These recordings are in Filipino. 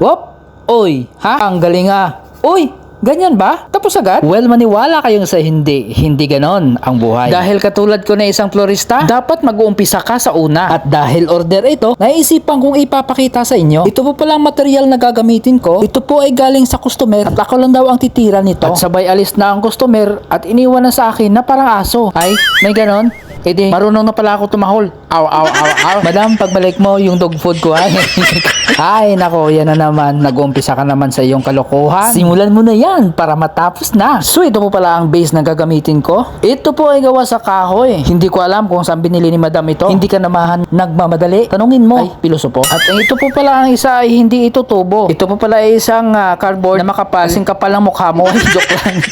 Wop! Oy, ha? Ang galing ah. Uy, ganyan ba? Tapos agad? Well, maniwala kayong sa hindi. Hindi ganon ang buhay. Dahil katulad ko na isang florista, dapat mag-uumpisa ka sa una. At dahil order ito, naisipan kong ipapakita sa inyo. Ito po pala ang material na gagamitin ko. Ito po ay galing sa customer at ako lang daw ang titira nito. At sabay alis na ang customer at iniwan na sa akin na parang aso. Ay, may ganon? E di, marunong na pala ako tumahol. Aw, aw, aw, aw. Madam, pagbalik mo yung dog food ko ay. ay, nako, yan na naman. Nag-umpisa ka naman sa iyong kalokohan. Simulan mo na yan para matapos na. So, ito po pala ang base na gagamitin ko. Ito po ay gawa sa kahoy. Hindi ko alam kung saan binili ni madam ito. Hindi ka naman nagmamadali. Tanungin mo. Ay, pilosopo. At ito po pala ang isa ay hindi ito tubo. Ito po pala ay isang ah, cardboard na makapal. Kasing kapal ang mukha mo. Joke lang.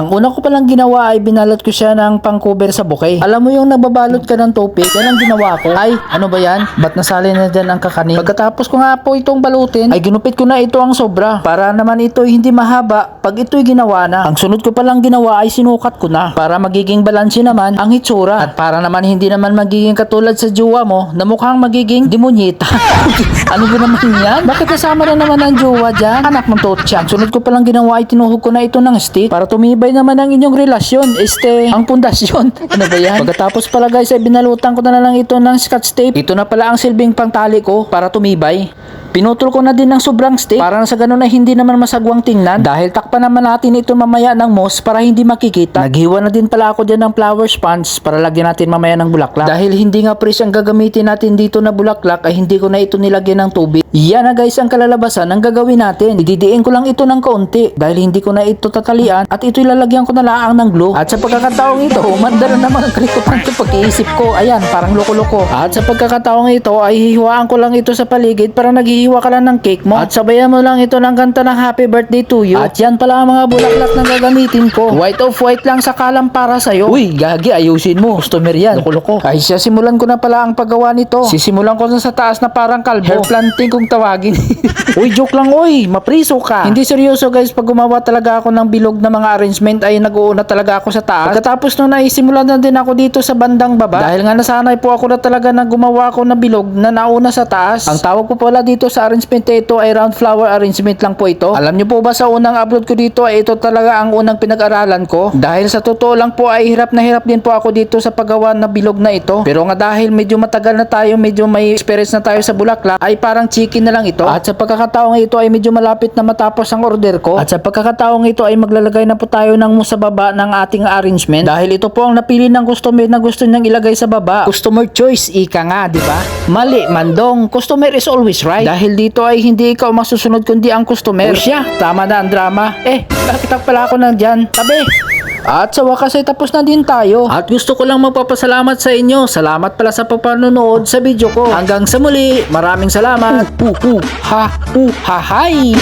ang una ko palang ginawa ay binalot ko siya ng pang-cover sa bouquet. Alam mo yung nababalot ka ng tupik, yan ang ginawa ko. Ay, ano ba yan? Ba't nasali na dyan ang kakanin? Pagkatapos ko nga po itong balutin, ay ginupit ko na ito ang sobra. Para naman ito hindi mahaba pag ito'y ginawa na. Ang sunod ko palang ginawa ay sinukat ko na. Para magiging balanse naman ang hitsura. At para naman hindi naman magiging katulad sa jowa mo na mukhang magiging demonyeta. ano ba naman yan? Bakit kasama na naman ang jowa dyan? Anak mong totsa. Ang sunod ko palang ginawa ay tinuhog ko na ito ng stick para tumibay naman ang inyong relasyon. Este, ang pundasyon. ano ba yan? Pagkatapos pala guys ay binalutan ko na lang ito ng scotch tape. Ito na pala ang silbing pangtali ko para tumibay. Pinutol ko na din ng sobrang stick para na sa ganun na hindi naman masagwang tingnan dahil takpan naman natin ito mamaya ng moss para hindi makikita. Naghiwa na din pala ako dyan ng flower sponge para lagyan natin mamaya ng bulaklak. Dahil hindi nga pres ang gagamitin natin dito na bulaklak ay hindi ko na ito nilagyan ng tubig. Yan na guys ang kalalabasan ng gagawin natin. Ididiin ko lang ito ng kaunti dahil hindi ko na ito tatalian at ito ilalagyan ko na laang ng glue. At sa pagkakataong ito, umanda na naman ang kalikutan pag-iisip ko. Ayan, parang loko-loko. At sa pagkakataong ito ay hihiwaan ko lang ito sa paligid para naghihiwa ka lang ng cake mo. At sabayan mo lang ito ng kanta ng happy birthday to you. At yan pala ang mga bulaklak na gagamitin ko. White of white lang sa kalam para sa'yo. Uy, gagi, ayusin mo. Customer yan. Loko-loko. Ay siya, simulan ko na pala ang paggawa nito. Sisimulan ko na sa taas na parang kalbo. Hair planting kung tawagin. uy, joke lang, uy. Mapriso ka. Hindi seryoso guys, pag gumawa talaga ako ng bilog na mga arrangement ay nag-uuna talaga ako sa taas. Pagkatapos nung naisimulan na din ako dito sa bandang baba. Dahil nga nasanay po ako na talaga na gumawa ako ng bilog na nauna sa taas. Ang tawag po pala dito sa arrangement ito ay round flower arrangement lang po ito. Alam niyo po ba sa unang upload ko dito ay ito talaga ang unang pinag-aralan ko. Dahil sa totoo lang po ay hirap na hirap din po ako dito sa paggawa na bilog na ito. Pero nga dahil medyo matagal na tayo, medyo may experience na tayo sa bulaklak, ay parang chicken na lang ito. At sa pagkakataong ito ay medyo malapit na matapos ang order ko. At sa pagkakataong ito ay maglalagay na po tayo ng sa baba ng ating arrangement. Dahil ito po ang napili ng customer na gusto niyang ilagay sa baba. Customer choice, ika nga, di ba? Mali, mandong. Customer is always right. Dahil dito ay hindi ikaw masusunod kundi ang customer. O siya, tama na ang drama. Eh, bakit pala ako nandyan? Tabi! At sa wakas ay tapos na din tayo. At gusto ko lang magpapasalamat sa inyo. Salamat pala sa papanonood sa video ko. Hanggang sa muli, maraming salamat. Uh, uh, ha, uh, ha, hay!